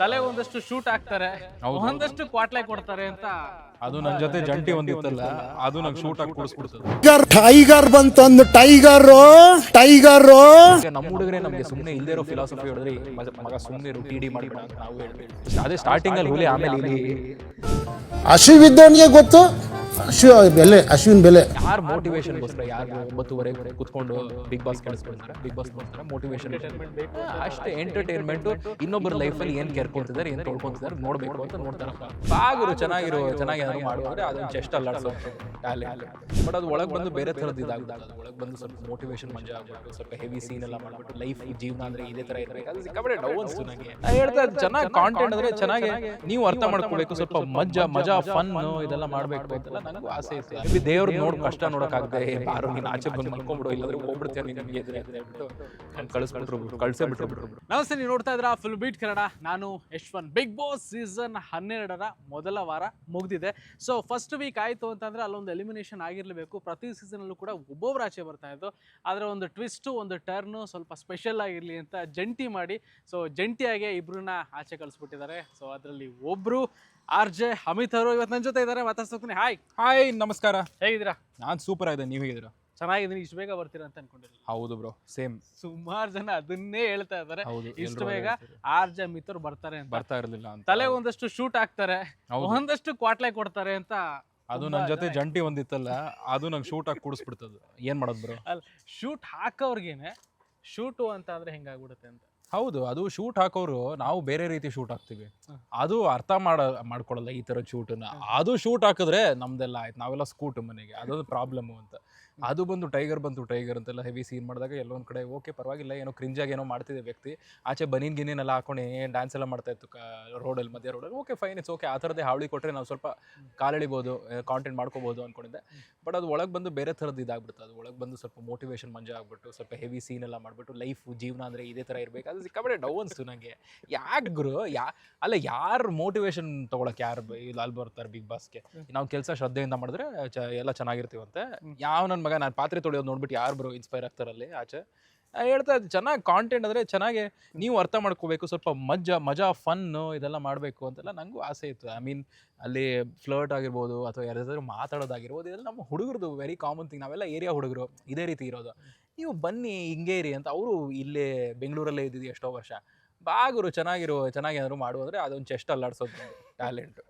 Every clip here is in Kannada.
ತಲೆ ಒಂದಷ್ಟು ಶೂಟ್ ಆಗ್ತಾರೆ ಒಂದಷ್ಟು ಕ್ವಾಟ್ಲೆ ಕೊಡ್ತಾರೆ ಅಂತ. ಅದು ನನ್ನ ಜೊತೆ ಜಂಟಿ ಒಂದಿತ್ತಲ್ಲ ಅದು ನಂಗೆ ಶೂಟ್ ಆಗಿ ಕೊಡಿಸ್ಬಿಡ್ತದೆ. ಟೈಗರ್ ಟೈಗರ್ ಬಂತಂದು ಟೈಗರ್ ಟೈಗರ್ ನಮ್ಮ ಹುಡುಗರೆ ನಮಗೆ ಸುಮ್ಮನೆ ಇಲ್ದೇ ಇರೋ ಫಿಲಾಸಫಿ ಹೇಳಿದ್ರೆ ಮಗ- ಸುಮ್ಮನೆ ಟಿ ಡಿ ಮಾಡಬೇಡ ಅಂತ ನಾವು ಹೇಳ್ತೀವಿ. ಅದೇ ಸ್ಟಾರ್ಟಿಂಗ್ ಅಲ್ಲಿ ಹುಲಿ ಆಮೇಲೆ ಇಲ್ಲಿ. ಹಸಿವಿದ್ದವನಿಗೆ ಗೊತ್ತು? ಹಸು ಬೆಲೆ ಅಶ್ವಿನ್ ಬೆಲೆ. ಯಾರು ಮೋಟಿವೇಶನ್ಗೋಸ್ಕರ ಯಾರು ಒಂಬತ್ತುವರೆ ಕುತ್ಕೊಂಡು ಬಿಗ್ ಬಾಸ್ ಕೇಳಿಸ್ಕೊಳ್ತಾರೆ ಬಿಗ್ ಬಾಸ್ ನೋಡ್ತಾರೆ ಮೋಟಿವೇಶನ್ ಅಷ್ಟೇ ಎಂಟರ್ಟೈನ್ಮೆಂಟ್ ಇನ್ನೊಬ್ಬರ ಲೈಫಲ್ಲಿ ಏನ್ ಕೆರ್ಕೊಂತಿದ್ದಾರೆ ಏನ್ ತೊಳ್ಕೊಂತಿದ್ದಾರೆ ನೋಡ್ಬೇಕು ಅಂತ ನೋಡ್ತಾರೆ. ಆಗಿರೋ ಚೆನ್ನಾಗಿರೋ ಚೆನ್ನಾಗಿ ಏನಾದ್ರು ಮಾಡುವಾದ್ರೆ ಅದನ್ನ ಚೆಸ್ಟ್ ಅಲ್ಲಾಡ್ಸೋ ಬಟ್ ಅದು ಒಳಗೆ ಬಂದು ಬೇರೆ ಥರದ್ದು ಇದಾಗುತ್ತೆ ಒಳಗೆ ಬಂದು ಸ್ವಲ್ಪ ಮೋಟಿವೇಶನ್ ಮಜಾ ಆಗ್ಬಿಟ್ಟು ಸ್ವಲ್ಪ ಹೆವಿ ಸೀನ್ ಎಲ್ಲ ಮಾಡ್ಬಿಟ್ಟು ಲೈಫ್ ಜೀವನ ಅಂದ್ರೆ ಇದೇ ತರ ಅದು ಸಿಕ್ಕಾಪಟ್ಟೆ ಡೌ ಅನ್ಸ್ತು ನನಗೆ ಹೇಳ್ತಾ ಚೆನ್ನಾಗಿ ಕಾಂಟೆಂಟ್ ಅಂದ್ರೆ ಚೆನ್ನಾಗಿ ನೀವು ಅರ್ಥ ಮಾಡ್ಕೋಬೇಕು. ಸ್ವಲ್ಪ ಮಜಾ ಮಜಾ ಫನ್ ಇದೆಲ್ಲ ಮಾಡ್ಬೇಕು ಅಂತೆಲ್ಲ ನನಗೂ ಆಸೆ ಇತ್ತು ಮೇ ದೇವ್ರ ನೋಡ್ ಕಷ್ಟ ನೋಡಕ್ಕಾಗದೆ ಬಾರೋ ನೀನು ಆಚೆ ಬಂದು ಮಲ್ಕೊಂಡ್ಬಿಡು ಇಲ್ಲಾಂದ್ರೆ ಹೋಗ್ಬಿಡ್ತೀಯ ನೀನು ನಮಗೆ ಎದುರು ಅಂತ ಕಳಿಸ್ಬಿಟ್ರು ಕಳ್ಸೇ ಬಿಟ್ರು ಬಿಟ್ರು ನಮಸ್ತೆ ನೀವು ನೋಡ್ತಾ ಇದ್ರ ಫುಲ್ ಬೀಟ್ ಕನ್ನಡ? ನಾನು ಯಶ್ವನ್ ಬಿಗ್ ಬಾಸ್ ಸೀಸನ್ ಹನ್ನೆರಡರ ಮೊದಲ ವಾರ ಮುಗ್ದಿದೆ. ಸೊ ಫಸ್ಟ್ ವೀಕ್ ಆಯಿತು ಅಂತಂದ್ರೆ ಅಲ್ಲೊಂದು ಎಲಿಮಿನೇಷನ್ ಆಗಿರಲೇಬೇಕು. ಪ್ರತಿ ಸೀಸನಲ್ಲೂ ಕೂಡ ಒಬ್ಬೊಬ್ರು ಆಚೆ ಬರ್ತಾ ಇದ್ದು ಆದರೆ ಒಂದು ಟ್ವಿಸ್ಟು ಒಂದು ಟರ್ನು ಸ್ವಲ್ಪ ಸ್ಪೆಷಲ್ ಆಗಿರಲಿ ಅಂತ ಜಂಟಿ ಮಾಡಿ. ಸೊ ಜಂಟಿಯಾಗಿ ಇಬ್ರನ್ನ ಆಚೆ ಕಳಿಸ್ಬಿಟ್ಟಿದ್ದಾರೆ. ಸೊ ಅದರಲ್ಲಿ ಒಬ್ರು ಆರ್ ಜೆ ಅಮಿತ್ ಅವರು ಇವತ್ತು ನನ್ನ ಜೊತೆ ಇದ್ದಾರೆ. ಮಾತಾಡ್ಸೋತೀನಿ ಹಾಯ್ ಹಾಯ್ ನಮಸ್ಕಾರ. ಹೇಗಿದ್ದೀರಾ? ನಾನು ಸೂಪರ್ ಆಗಿದೆ ನೀವು ಹೇಗಿದ್ದೀರಾ? ಚೆನ್ನಾಗಿದ್ದೀನಿ. ಇಷ್ಟು ಬೇಗ ಬರ್ತೀರಾ ಅಂತ ಅನ್ಕೊಂಡಿರಲಿಲ್ಲ ಹೌದು ಬ್ರೋ ಸೇಮ್ ಸುಮಾರು ಜನ ಅದನ್ನೇ ಹೇಳ್ತಾ ಇದ್ದಾರೆ. ಹೌದು ಇಷ್ಟು ಎಲ್ರೂ ಬೇಗ. ಆರ್ ಜೆ ಅಮಿತ್ ಅವ್ರು ಬರ್ತಾರೆ ಅಂತ. ಬರ್ತಾ ಇರಲಿಲ್ಲ ಅಂತ. ತಲೆ ಒಂದಷ್ಟು ಶೂಟ್ ಹಾಕ್ತಾರೆ. ಹೌದು. ಒಂದಷ್ಟು ಕ್ವಾಟ್ಲೆ ಕೊಡ್ತಾರೆ ಅಂತ ಅದು ನನ್ನ ಜೊತೆ ಜಂಟಿ ಒಂದಿತ್ತಲ್ಲ ಅದು ನಂಗೆ ಶೂಟ್ ಆಗಿ ಕೂಡಿಸ್ಬಿಡ್ತದೆ. ಏನ್ ಮಾಡೋದು ಬ್ರೋ ಅಲ್ಲ ಶೂಟ್ ಹಾಕೋರ್ಗೇನೆ ಶೂಟು ಅಂತ ಅಂದ್ರೆ ಹೆಂಗಾಗ್ಬಿಡುತ್ತೆ ಅಂತ. ಹೌದು ಅದು ಶೂಟ್ ಹಾಕೋರು ನಾವು ಬೇರೆ ರೀತಿ ಶೂಟ್ ಹಾಕ್ತಿವಿ. ಅದು ಅರ್ಥ ಮಾಡ ಮಾಡ್ಕೊಳ್ಳಲ್ಲ ಈ ತರ ಶೂಟನ್ನ ಅದು ಶೂಟ್ ಹಾಕಿದ್ರೆ ನಮ್ದೆಲ್ಲ ಆಯ್ತು. ನಾವೆಲ್ಲ ಸ್ಕೂಟ್ ಮನೆಗೆ. ಅದೊಂದು ಪ್ರಾಬ್ಲಮ್ ಅಂತ ಅದು ಬಂದು ಟೈಗರ್ ಬಂತು ಟೈಗರ್ ಅಂತೆಲ್ಲ ಹೆವಿ ಸೀನ್ ಮಾಡಿದಾಗ ಎಲ್ಲೋ ಒಂದು ಕಡೆ ಓಕೆ ಪರವಾಗಿಲ್ಲ ಏನೋ ಕ್ರಿಂಜಾಗಿ ಏನೋ ಮಾಡ್ತಿದೆ ವ್ಯಕ್ತಿ. ಆಚೆ ಬನೀನ್ ಗಿನೀನ್ ಎಲ್ಲ ಹಾಕೊಂಡು ಏನ್ ಡ್ಯಾನ್ಸ್ ಎಲ್ಲ ಮಾಡ್ತಾ ಇತ್ತು ರೋಡಲ್ಲಿ ಮಧ್ಯ ರೋಡಲ್ಲಿ ಓಕೆ ಫೈನ್ ಇಟ್ಸ್ ಓಕೆ ಆ ಥರದ್ದೇ ಹಾವಳಿ ಕೊಟ್ಟರೆ ನಾವು ಸ್ವಲ್ಪ ಕಾಲೆಳಿಬೋದು ಕಾಂಟೆಂಟ್ ಮಾಡ್ಕೋಬೋದು ಅನ್ಕೊಂಡಿದ್ದೆ. ಬಟ್ ಅದು ಒಳಗೆ ಬಂದು ಬೇರೆ ಥರದ್ದು ಇದಾಗ್ಬಿಡ್ತು. ಅದು ಒಳಗೆ ಬಂದು ಸ್ವಲ್ಪ ಮೋಟಿವೇಶನ್ ಮಂಜ ಆಗ್ಬಿಟ್ಟು ಸ್ವಲ್ಪ ಹೆವಿ ಸೀನ್ ಎಲ್ಲ ಮಾಡ್ಬಿಟ್ಟು ಲೈಫ್ ಜೀವನ ಅಂದರೆ ಇದೇ ಥರ ಇರಬೇಕು. ಅದು ಸಿಕ್ಕಾಬಿಟ್ಟೆ ಡೌ ಅನ್ಸ್ತು ನನಗೆ ಯಾಕೆ ಗುರು? ಯಾ ಅಲ್ಲ ಯಾರು ಮೋಟಿವೇಶನ್ ತಗೊಳಕ್ಕೆ ಯಾರು ಇಲ್ಲಿ ಅಲ್ಲಿ ಬರ್ತಾರೆ ಬಿಗ್ ಬಾಸ್ಗೆ ನಾವು ಕೆಲಸ ಶ್ರದ್ಧೆಯಿಂದ ಮಾಡಿದ್ರೆ ಚ ಎಲ್ಲ ಚೆನ್ನಾಗಿರ್ತೀವಂತೆ. ಯಾವ ನನ್ನ ಮಗ ನಾನು ಪಾತ್ರೆ ತೊಳೆಯೋದು ನೋಡ್ಬಿಟ್ಟು ಯಾರು ಬರೋ ಇನ್ಸ್ಪೈರ್ ಆಗ್ತಾರಲ್ಲಿ ಆಚೆ? ಹೇಳ್ತಾ ಇದ್ದು ಚೆನ್ನಾಗಿ ಕಾಂಟೆಂಟ್ ಅಂದರೆ ಚೆನ್ನಾಗಿ ನೀವು ಅರ್ಥ ಮಾಡ್ಕೋಬೇಕು ಸ್ವಲ್ಪ ಮಜಾ ಮಜಾ ಫನ್ನು ಇದೆಲ್ಲ ಮಾಡಬೇಕು ಅಂತೆಲ್ಲ ನನಗೂ ಆಸೆ ಇತ್ತು. ಐ ಮೀನ್ ಅಲ್ಲಿ ಫ್ಲರ್ಟ್ ಆಗಿರ್ಬೋದು ಅಥವಾ ಯಾರಾದ್ರೂ ಮಾತಾಡೋದಾಗಿರ್ಬೋದು ಇದೆಲ್ಲ ನಮ್ಮ ಹುಡುಗರದು ವೆರಿ ಕಾಮನ್ ಥಿಂಗ್ ನಾವೆಲ್ಲ ಏರಿಯಾ ಹುಡುಗರು ಇದೇ ರೀತಿ ಇರೋದು. ನೀವು ಬನ್ನಿ ಹಿಂಗೆ ಇರಿ ಅಂತ. ಅವರು ಇಲ್ಲೇ ಬೆಂಗಳೂರಲ್ಲೇ ಇದ್ದಿದ್ದು ಎಷ್ಟೋ ವರ್ಷ. ಬಾಗುರು ಚೆನ್ನಾಗಿರೋ ಚೆನ್ನಾಗಿ ಏನಾದ್ರು ಮಾಡು ಅಂದರೆ ಅದೊಂದು ಚೆಸ್ಟ್ ಅಲ್ಲಾಡ್ಸೋದು ಟ್ಯಾಲೆಂಟ್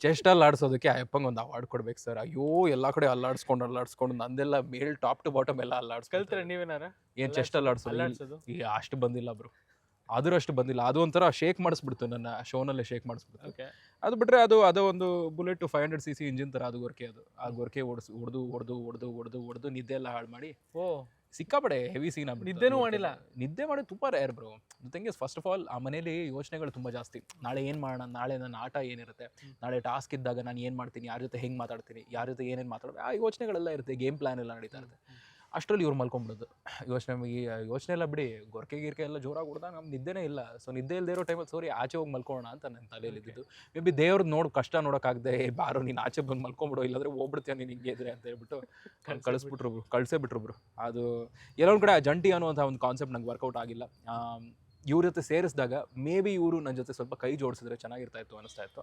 ಚೆಸ್ಟ್ ಅಲ್ಲಾಡ್ಸೋದಕ್ಕೆ ಅಯ್ಯಪ್ಪಂಗೆ ಒಂದು ಅವಾರ್ಡ್ ಕೊಡ್ಬೇಕು ಸರ್ ಅಯ್ಯೋ ಎಲ್ಲ ಕಡೆ ಅಲ್ಲಾಡ್ಸ್ಕೊಂಡು ಅಲ್ಲಾಡ್ಸ್ಕೊಂಡು ನಂದೆಲ್ಲ ಮೇಲ್ ಟಾಪ್ ಟು ಬಾಟಮ್ ಎಲ್ಲ ಅಲ್ಲಾಡ್ಸ್ ಕಲ್ತಾರೆ ನೀವೇನಾರ ಏನು ಚೆಸ್ಟ್ ಅಲ್ಲಾಡ್ಸೋದು? ಈ ಈಗ ಅಷ್ಟು ಬಂದಿಲ್ಲ ಬ್ರೋ ಅದರಷ್ಟು ಬಂದಿಲ್ಲ. ಅದು ಒಂಥರ ಶೇಕ್ ಮಾಡಿಸ್ಬಿಡ್ತು ನನ್ನ ಶೋನಲ್ಲೇ ಶೇಕ್ ಮಾಡಿಸ್ಬಿಡ್ತು. ಅದು ಬಿಟ್ರೆ ಅದು ಅದು ಒಂದು bullet five hundred C C engine ಥರ ಅದು ಗೊರ್ಕೆ ಅದು. ಆ ಗೊರ್ಕೆ ಓಡಿಸ್ ಹೊಡೆದು ಹೊಡೆದು ಹೊಡೆದು ಹೊಡೆದು ಹೊಡೆದು ನಿದ್ದೆ ಎಲ್ಲ ಹಾಳು ಮಾಡಿ ಓ. ಸಿಕ್ಕಾಪಡೆ ಹೆವಿ ಸೀನ್ ನಿದ್ದೆನೂ ಮಾಡಿಲ್ಲ? ನಿದ್ದೆ ಮಾಡೋದು ತುಂಬ rare bro thing is first of all ಆ ಮನೇಲಿ ಯೋಚನೆಗಳು ತುಂಬ ಜಾಸ್ತಿ. ನಾಳೆ ಏನು ಮಾಡೋಣ ನಾಳೆ ನನ್ನ ಆಟ ಏನಿರುತ್ತೆ? ನಾಳೆ ಟಾಸ್ಕ್ ಇದ್ದಾಗ ನಾನು ಏನು ಮಾಡ್ತೀನಿ? ಯಾರ ಜೊತೆ ಹೆಂಗೆ ಮಾತಾಡ್ತೀನಿ? ಯಾರ ಜೊತೆ ಏನೇನು ಮಾತಾಡೋದು ಆ ಯೋಚನೆಗಳೆಲ್ಲ ಇರುತ್ತೆ. ಗೇಮ್ ಪ್ಲಾನ್ ಎಲ್ಲ ನಡೀತಾ ಇರುತ್ತೆ. ಅಷ್ಟರಲ್ಲಿ ಇವ್ರು ಮಲ್ಕೊಂಡ್ಬಿಡೋದು ಯೋಚನೆ ನಮಗೆ ಯೋಚನೆ ಎಲ್ಲ ಬಿಡಿ ಗೊರ್ಕೆ ಗಿರ್ಕೆ ಎಲ್ಲ ಜೋರಾಗಿ ಹೊಡೆದಾಗ ನಮ್ಮ ನಿದ್ದೆನೇ ಇಲ್ಲ. ಸೊ ನಿದ್ದೆ ಇಲ್ಲದೆ ಇರೋ ಟೈಮಲ್ಲಿ ಸೋರಿ ಆಚೆ ಹೋಗಿ ಮಲ್ಕೊಳ್ಳೋಣ ಅಂತ ನನ್ನ ತಲೆಯಲ್ಲಿ ಇದ್ದಿದ್ದು. ಮೇ ಬಿ ದೇವ್ರದ್ದು ನೋಡಿ ಕಷ್ಟ ನೋಡೋಕ್ಕಾಗದೆ ಬಾರು ನೀನು ಆಚೆ ಬಂದು ಮಲ್ಕೊಂಬಿಡು ಇಲ್ಲಾಂದ್ರೆ ಹೋಗ್ಬಿಡ್ತೀಯ ನೀನು ಹಿಂಗೆ ಇದ್ರೆ ಅಂತ ಹೇಳ್ಬಿಟ್ಟು ಕಳಿಸ್ಬಿಟ್ರು. ಕಳಿಸೇ ಕಳ್ಸೇ ಬಿಟ್ರು ಬ್ರು. ಅದು ಎಲ್ಲೊಂದು ಕಡೆ ಆ ಜಂಟಿ ಅನ್ನುವಂಥ ಒಂದು ಕಾನ್ಸೆಪ್ಟ್ ನಂಗೆ ವರ್ಕೌಟ್ ಆಗಿಲ್ಲ. ಇವ್ರ ಜೊತೆ ಸೇರಿಸಿದಾಗ ಮೇ ಬಿ ಇವರು ನನ್ನ ಜೊತೆ ಸ್ವಲ್ಪ ಕೈ ಜೋಡಿಸಿದ್ರೆ ಚೆನ್ನಾಗಿರ್ತಾ ಇತ್ತು ಅನಿಸ್ತಾ ಇತ್ತು.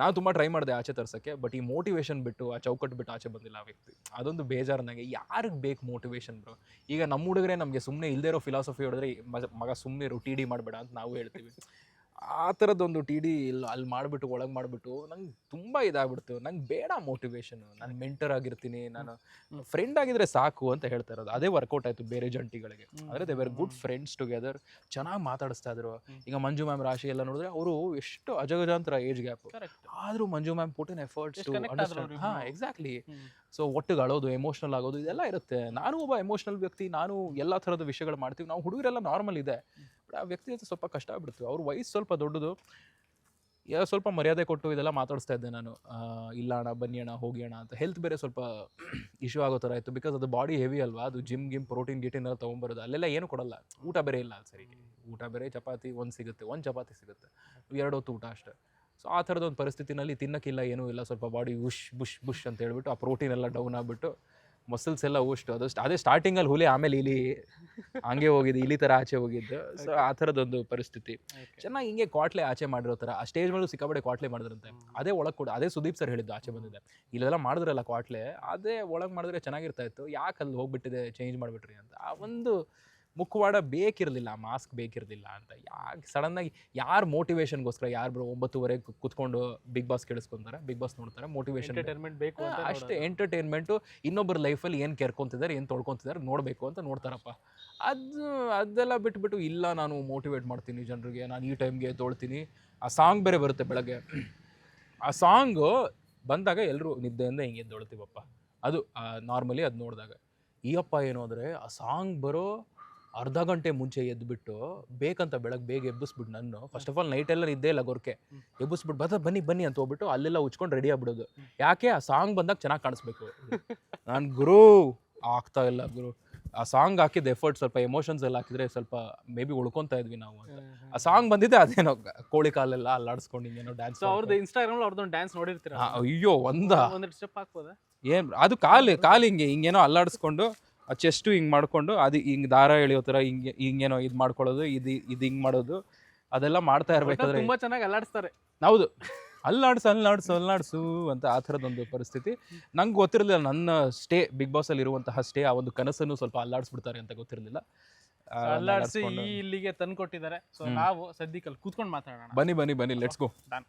ನಾನು ತುಂಬ ಟ್ರೈ ಮಾಡಿದೆ ಆಚೆ ತರ್ಸೋಕ್ಕೆ ಬಟ್ ಈ ಮೋಟಿವೇಶನ್ ಬಿಟ್ಟು, ಆ ಚೌಕಟ್ಟು ಬಿಟ್ಟು ಆಚೆ ಬಂದಿಲ್ಲ ಆ ವ್ಯಕ್ತಿ. ಅದೊಂದು ಬೇಜಾರು ನನಗೆ ಯಾರಿಗೆ ಬೇಕು ಮೋಟಿವೇಶನ್ ಬ್ರೋ ಈಗ ನಮ್ಮ ಹುಡುಗರೇ ನಮಗೆ ಸುಮ್ಮನೆ ಇಲ್ಲದೇ ಇರೋ ಫಿಲಾಸಫಿ ಹೊಡೆದ್ರೆ ಮಗ- ಸುಮ್ಮನೆ ರು ಟಿ ಡಿ ಮಾಡಬೇಡ ಅಂತ ನಾವು ಹೇಳ್ತೀವಿ. ಆ ಥರದ್ದೊಂದು ಟಿ ಡಿ ಇಲ್ಲಿ ಅಲ್ಲಿ ಮಾಡಿಬಿಟ್ಟು ಒಳಗೆ ಮಾಡಿಬಿಟ್ಟು ನಂಗೆ ತುಂಬ ಇದಾಗ್ಬಿಡ್ತು. ನಂಗೆ ಬೇಡ ಮೋಟಿವೇಶನ್ ನಾನು ಮೆಂಟರ್ ಆಗಿರ್ತೀನಿ ನಾನು ಫ್ರೆಂಡ್ ಆಗಿದ್ರೆ ಸಾಕು ಅಂತ ಹೇಳ್ತಾ ಇರೋದು. ಅದೇ ವರ್ಕೌಟ್ ಆಯಿತು ಬೇರೆ ಜಂಟಿಗಳಿಗೆ. ಅಂದರೆ they were good friends together ಚೆನ್ನಾಗಿ ಮಾತಾಡಿಸ್ತಾ ಇದ್ರು. ಈಗ ಮಂಜು ಮ್ಯಾಮ್ ರಾಶಿ ಎಲ್ಲ ನೋಡಿದ್ರೆ ಅವರು ಎಷ್ಟು ಅಜಗಜಾಂತರ ಏಜ್ ಗ್ಯಾಪ್ ಆದ್ರೂ ಮಂಜು ಮ್ಯಾಮ್ ಪುಟಿನ್ ಎಫರ್ಟ್ಸ್ ಹಾ ಎಕ್ಸಾಕ್ಟ್ಲಿ ಸೊ ಒಟ್ಟಿಗೆ ಅಳೋದು ಎಮೋಷನಲ್ ಆಗೋದು ಇದೆಲ್ಲ ಇರುತ್ತೆ. ನಾನು ಒಬ್ಬ ಎಮೋಷನಲ್ ವ್ಯಕ್ತಿ ನಾನು ಎಲ್ಲ ಥರದ ವಿಷಯಗಳು ಮಾಡ್ತೀವಿ. ನಾವು ಹುಡುಗರೆಲ್ಲ ನಾರ್ಮಲ್ ಇದೆ. ಬಟ್ ಆ ವ್ಯಕ್ತಿ ಜೊತೆ ಸ್ವಲ್ಪ ಕಷ್ಟ ಆಗ್ಬಿಡ್ತು. ಅವ್ರ ವಯಸ್ಸು ಸ್ವಲ್ಪ ದೊಡ್ಡದು. ಯಾ, ಸ್ವಲ್ಪ ಮರ್ಯಾದೆ ಕೊಟ್ಟು ಇದೆಲ್ಲ ಮಾತಾಡಿಸ್ತಾ ಇದ್ದೆ ನಾನು. ಇಲ್ಲ ಅಣ್ಣ, ಬನ್ನಿ ಅಣ್ಣ, ಹೋಗಿ ಅಣ್ಣ ಅಂತ. ಹೆಲ್ತ್ ಬೇರೆ ಸ್ವಲ್ಪ ಇಶ್ಯೂ ಆಗೋ ಥರ ಆಯಿತು ಬಿಕಾಸ್ ಅದು ಬಾಡಿ ಹೆವಿ ಅಲ್ವಾ? ಅದು ಜಿಮ್ ಗಿಮ್ ಪ್ರೋಟೀನ್ ಗಿಟೀನ್ ಎಲ್ಲ ತೊಗೊಂಬರೋದು. ಅಲ್ಲೆಲ್ಲ ಏನು ಕೊಡಲ್ಲ. ಊಟ ಬೇರೆ ಇಲ್ಲ ಸರಿ ಊಟ ಬೇರೆ, ಚಪಾತಿ ಒಂದು ಸಿಗುತ್ತೆ. ಒಂದು ಚಪಾತಿ ಸಿಗುತ್ತೆ. ಎರಡು ಹೊತ್ತು ಊಟ ಅಷ್ಟೆ. ಸೊ ಆ ಥರದ ಒಂದು ಪರಿಸ್ಥಿತಿನಲ್ಲಿ ತಿನ್ನಕ್ಕಿಲ್ಲ, ಏನೂ ಇಲ್ಲ. ಸ್ವಲ್ಪ ಬಾಡಿ ಉಶ್ ಬುಷ್ ಬುಷ್ ಅಂತ ಹೇಳ್ಬಿಟ್ಟು ಆ ಪ್ರೋಟೀನ್ ಎಲ್ಲ ಡೌನ್ ಆಗಿಬಿಟ್ಟು ಮಸಲ್ಸ್ ಎಲ್ಲ ಅಷ್ಟು ಅದು ಅದೇ ಸ್ಟಾರ್ಟಿಂಗಲ್ಲಿ ಹುಲಿ, ಆಮೇಲೆ ಇಲಿ ಹಂಗೆ ಹೋಗಿದ್ದು ಇಲ್ಲಿ ತರ ಆಚೆ ಹೋಗಿದ್ದು. ಸೊ ಆ ಥರದೊಂದು ಪರಿಸ್ಥಿತಿ. ಚೆನ್ನಾಗಿ ಹಿಂಗೆ ಕ್ವಾಟ್ಲೆ ಆಚೆ ಮಾಡಿರೋ ಥರ ಆ ಸ್ಟೇಜ್ ಮೇಲೂ ಸಿಕ್ಕಾಪಟ್ಟೆ ಕ್ವಾಟ್ಲೆ ಮಾಡಿದ್ರಂತೆ. ಅದೇ ಒಳಗೆ ಕೂಡ ಅದೇ ಸುದೀಪ್ ಸರ್ ಹೇಳಿದ್ದು ಆಚೆ ಬಂದಿದೆ. ಇಲ್ಲೆಲ್ಲ ಮಾಡಿದ್ರಲ್ಲ ಕ್ವಾಟ್ಲೆ ಅದೇ ಒಳಗೆ ಮಾಡಿದ್ರೆ ಚೆನ್ನಾಗಿರ್ತಾ ಇತ್ತು. ಯಾಕೆ ಅಲ್ಲಿ ಹೋಗ್ಬಿಟ್ಟಿದೆ ಚೇಂಜ್ ಮಾಡಿಬಿಟ್ರಿ ಅಂತ. ಆ ಒಂದು ಮುಖವಾಡ ಬೇಕಿರಲಿಲ್ಲ ಮಾಸ್ಕ್ ಬೇಕಿರಲಿಲ್ಲ ಅಂತ. ಯಾಕೆ ಸಡನ್ನಾಗಿ ಯಾರು ಮೋಟಿವೇಶನ್ಗೋಸ್ಕರ ಯಾರು ಬರೋ ಒಂಬತ್ತುವರೆಗೆ ಕುತ್ಕೊಂಡು ಬಿಗ್ ಬಾಸ್ ಕೇಳಿಸ್ಕೊಂತಾರೆ ಬಿಗ್ ಬಾಸ್ ನೋಡ್ತಾರೆ ಮೋಟಿವೇಶನ್ ಎಂಟರ್ಟೈನ್ಮೆಂಟ್ ಬೇಕು ಅಷ್ಟು ಎಂಟರ್ಟೈನ್ಮೆಂಟು ಇನ್ನೊಬ್ಬರ ಲೈಫಲ್ಲಿ ಏನು ಕೇರ್ಕೊತಿದ್ದಾರೆ ಏನು ತೊಳ್ಕೊತಿದ್ದಾರೆ ನೋಡಬೇಕು ಅಂತ ನೋಡ್ತಾರಪ್ಪ. ಅದು ಅದೆಲ್ಲ ಬಿಟ್ಬಿಟ್ಟು ಇಲ್ಲ ನಾನು ಮೋಟಿವೇಟ್ ಮಾಡ್ತೀನಿ ಜನರಿಗೆ ನಾನು ಈ ಟೈಮ್ಗೆ ತೊಳ್ತೀನಿ. ಆ ಸಾಂಗ್ ಬೇರೆ ಬರುತ್ತೆ ಬೆಳಗ್ಗೆ. ಆ ಸಾಂಗು ಬಂದಾಗ ಎಲ್ಲರೂ ನಿದ್ದೆಯಿಂದ ಹಿಂಗೆ ಎದ್ದೊಳ್ತೀವಪ್ಪ. ಅದು ನಾರ್ಮಲಿ ಅದು ನೋಡಿದಾಗ. ಈಯಪ್ಪ ಏನು ಅಂದರೆ ಆ ಸಾಂಗ್ ಬರೋ ಅರ್ಧ ಗಂಟೆ ಮುಂಚೆ ಎದ್ದುಬಿಟ್ಟು ಬೇಕಂತ ಬೆಳಗ್ಗೆ ಬೇಗ ಎಬ್ಬಿಸ್ಬಿಟ್ಟು ನಾನು ಫಸ್ಟ್ ಆಫ್ ಆಲ್ ನೈಟ್ ಎಲ್ಲ ಇದ್ದೇ ಇಲ್ಲ ಗೊರ್ಕೆ. ಎಬ್ಬಿಸ್ಬಿಟ್ಟು ಬದ ಬನ್ನಿ ಬನ್ನಿ ಅಂತ ಹೋಗ್ಬಿಟ್ಟು ಅಲ್ಲೆಲ್ಲ ಉಚ್ಕೊಂಡು ರೆಡಿ ಆಗ್ಬಿಡೋದು. ಯಾಕೆ? ಆ ಸಾಂಗ್ ಬಂದಾಗ ಚೆನ್ನಾಗಿ ಕಾಣಿಸ್ಬೇಕು. ನಾನು ಗುರು ಆಗ್ತಾ ಇಲ್ಲ ಗುರು. ಆ ಸಾಂಗ್ ಹಾಕಿದ ಎಫರ್ಟ್ ಸ್ವಲ್ಪ ಎಮೋಷನ್ಸ್ ಎಲ್ಲ ಹಾಕಿದ್ರೆ ಸ್ವಲ್ಪ ಮೇ ಬಿ ಉಳ್ಕೊಂತಾ ಇದ್ವಿ ನಾವು ಅಂತ. ಆ ಸಾಂಗ್ ಬಂದಿದ್ದೆ ಅದೇನೋ ಕೋಳಿ ಕಾಲೆಲ್ಲ ಅಲ್ಲಾಡಿಸ್ಕೊಂಡು ಹಿಂಗೇನೋ ಡ್ಯಾನ್ಸ್ ಅವ್ರದ್ದು ಇನ್ಸ್ಟಾಗ್ರಾಮ್ ಅವ್ರದ್ದೊಂದು ಡ್ಯಾನ್ಸ್ ನೋಡಿರ್ತೀರ? ಅಯ್ಯೋ ಒಂದ? ಒಂದೆರಡು ಸ್ಟೆಪ್ ಹಾಕ್ಬೋದಾ? ಏನ್ ಅದು ಕಾಲು ಕಾಲು ಹಿಂಗೆ ಹಿಂಗೇನೋ ಅಲ್ಲಾಡಿಸ್ಕೊಂಡು ಚೆಸ್ಟು ಹಿಂಗೆ ಮಾಡ್ಕೊಂಡು ಅದು ಹಿಂಗೆ ದಾರ ಎಳೆಯೋ ಥರ ಹಿಂಗೆ ಹಿಂಗೇನೋ ಇದು ಮಾಡ್ಕೊಳ್ಳೋದು ಇದು ಇದು ಹಿಂಗೆ ಮಾಡೋದು ಅದೆಲ್ಲ ಮಾಡ್ತಾ ಇರಬೇಕಾದ್ರೆ ತುಂಬಾ ಚೆನ್ನಾಗಿ ಅಲ್ಲಾಡಿಸ್ತಾರೆ. ಹೌದು. ಅಲ್ಲಾಡ್ಸು ಅಲ್ಲಾಡ್ಸು ಅಲ್ಲಾಡ್ಸು ಅಂತ ಆ ಥರದೊಂದು ಪರಿಸ್ಥಿತಿ. ನಂಗೆ ಗೊತ್ತಿರಲಿಲ್ಲ ನನ್ನ ಸ್ಟೇ ಬಿಗ್ ಬಾಸಲ್ಲಿ ಇರುವಂತಹ ಸ್ಟೇ ಆ ಒಂದು ಕನಸನ್ನು ಸ್ವಲ್ಪ ಅಲ್ಲಾಡಿಸ್ಬಿಡ್ತಾರೆ ಅಂತ ಗೊತ್ತಿರಲಿಲ್ಲ. ಅಲ್ಲಾಡಿಸಿ ಇಲ್ಲಿಗೆ ತಂದು ಕೊಟ್ಟಿದ್ದಾರೆ ಸೊ ನಾವು ಸದ್ಯಕ್ಕೆ ಅಲ್ಲಿ ಕೂತ್ಕೊಂಡು ಮಾತಾಡೋಣ. ಬನ್ನಿ ಬನ್ನಿ ಬನ್ನಿ ಲೆಟ್ಸ್ ಗೋ ಡನ್